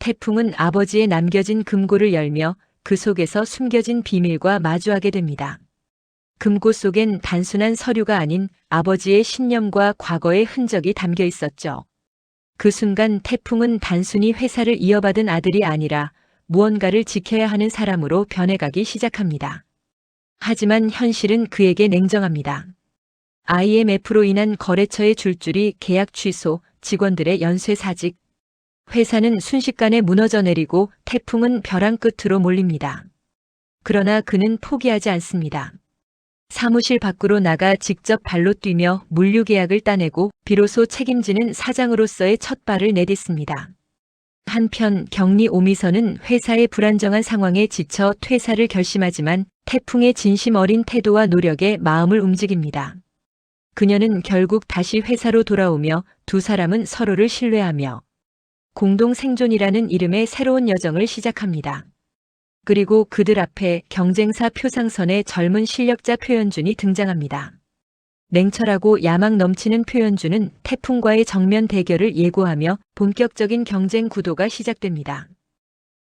태풍은 아버지의 남겨진 금고를 열며 그 속에서 숨겨진 비밀과 마주하게 됩니다. 금고 속엔 단순한 서류가 아닌 아버지의 신념과 과거의 흔적이 담겨 있었죠. 그 순간 태풍은 단순히 회사를 이어받은 아들이 아니라 무언가를 지켜야 하는 사람으로 변해가기 시작합니다. 하지만 현실은 그에게 냉정합니다. IMF로 인한 거래처의 줄줄이 계약 취소, 직원들의 연쇄 사직. 회사는 순식간에 무너져 내리고 태풍은 벼랑 끝으로 몰립니다. 그러나 그는 포기하지 않습니다. 사무실 밖으로 나가 직접 발로 뛰며 물류 계약을 따내고 비로소 책임지는 사장으로서의 첫 발을 내딛습니다. 한편 경리 오미선은 회사의 불안정한 상황에 지쳐 퇴사를 결심하지만 태풍의 진심 어린 태도와 노력에 마음을 움직입니다. 그녀는 결국 다시 회사로 돌아오며 두 사람은 서로를 신뢰하며 공동 생존이라는 이름의 새로운 여정을 시작합니다. 그리고 그들 앞에 경쟁사 표상선의 젊은 실력자 표현준이 등장합니다. 냉철하고 야망 넘치는 표현준은 태풍과의 정면 대결을 예고하며 본격적인 경쟁 구도가 시작됩니다.